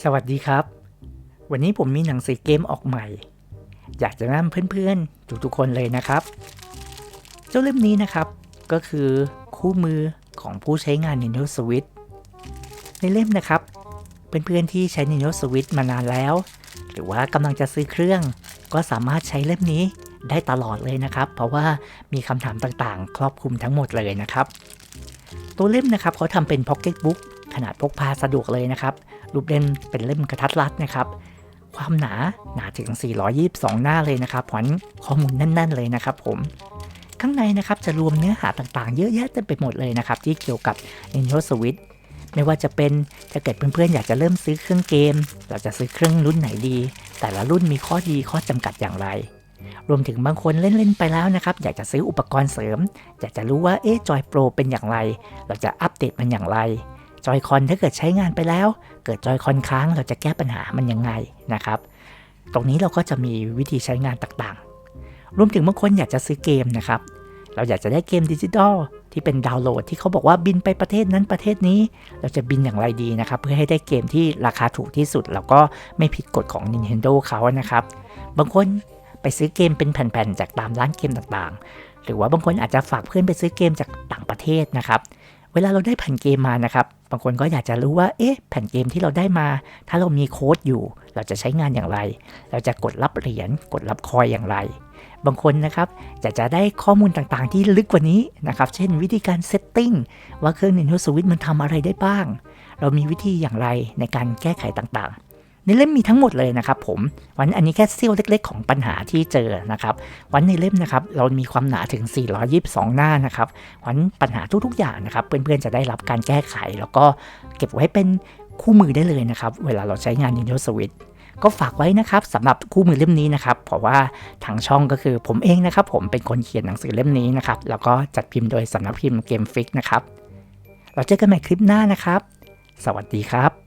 สวัสดีครับ วันนี้ผมมีหนังสือเกมออกใหม่ อยากจะนะนำเพื่อนๆ ทุกๆคนเลยนะครับ เจ้าเล่มนี้นะครับ ก็คือคู่มือของผู้ใช้งาน Nintendo Switch ในเล่มนะครับ เพื่อนๆที่ใช้ Nintendo Switch มานานแล้ว หรือว่ากำลังจะซื้อเครื่อง ก็สามารถใช้เล่มนี้ได้ตลอดเลยนะครับ เพราะว่ามีคำถามต่างๆ ครอบคลุมทั้งหมดเลยนะครับ ตัวเล่มนะครับเขาทำเป็น Pocket Book ขนาดพกพาสะดวกเลยนะครับ รูปเล่มเป็นเล่มกระทัดรัดนะครับ ความหนาหนาถึง 422 หน้าเลยนะครับเพราะฉะนั้นข้อมูลแน่น ๆ เลยนะครับผมข้างในนะครับจะรวมเนื้อหาต่างๆ เยอะแยะเต็มไปหมดเลยนะครับ ที่เกี่ยวกับ Nintendo Switch ไม่ว่าจะเป็นถ้าเกิดเพื่อนๆ อยากจะเริ่มซื้อเครื่องเกม เราจะซื้อเครื่องรุ่นไหนดี แต่ละรุ่นมีข้อดีข้อจำกัดอย่างไร รวมถึงบางคนเล่น ๆ ไปแล้วนะครับ อยากจะซื้ออุปกรณ์เสริม อยากจะรู้ว่าเอ๊ะจอยโปรเป็นอย่างไร เราจะอัปเดตมันอย่างไร จอยคอนถ้าเกิดใช้งานไปแล้ว เกิดจอยคอนค้างเราจะแก้ปัญหามันยังไงนะครับ ตรงนี้เราก็จะมีวิธีใช้งานต่างๆ รวมถึงบางคนอยากจะซื้อเกมนะครับ เราอยากจะได้เกมดิจิทัลที่เป็นดาวน์โหลดที่เขาบอกว่าบินไปประเทศนั้นประเทศนี้ เราจะบินอย่างไรดีนะครับ เพื่อให้ได้เกมที่ราคาถูกที่สุด แล้วก็ไม่ผิดกฎของ Nintendo เขานะครับ บางคนไปซื้อเกมเป็นแผ่นๆจากตามร้านเกมต่างๆ หรือว่าบางคนอาจจะฝากเพื่อนไปซื้อเกมจากต่างประเทศนะครับ เวลาเราได้แผ่นเกมมานะครับ บางคนก็อยากจะรู้ว่า เอ๊ะ แผ่นเกมที่เราได้มา ถ้าเรามีโค้ดอยู่ เราจะใช้งานอย่างไร เราจะกดรับเหรียญ กดรับคอยอย่างไร บางคนนะครับจะจะได้ข้อมูลต่างๆ ที่ลึกกว่านี้นะครับ เช่นวิธีการเซตติ้งว่าเครื่อง Nintendo Switch มันทำอะไรได้บ้าง เรามีวิธีอย่างไรในการแก้ไขต่างๆ ในเล่มมีทั้งหมดเลยนะครับผม วันอันนี้แค่เสี้ยวเล็ก ๆ ของปัญหาที่เจอนะครับ วันในเล่มนะครับเรามีความหนาถึง 422 หน้านะครับ วันปัญหาทุกๆอย่างนะครับ เพื่อนๆจะได้รับการแก้ไข แล้วก็เก็บไว้เป็นคู่มือได้เลยนะครับ เวลาเราใช้งาน Nintendo Switch ก็ฝากไว้นะครับสำหรับคู่มือเล่มนี้นะครับ เพราะว่าทางช่องก็คือผมเองนะครับ ผมเป็นคนเขียนหนังสือเล่มนี้นะครับ แล้วก็จัดพิมพ์โดยสำนักพิมพ์เกมฟิกนะครับ เราเจอกันใหม่คลิปหน้านะครับ สวัสดีครับ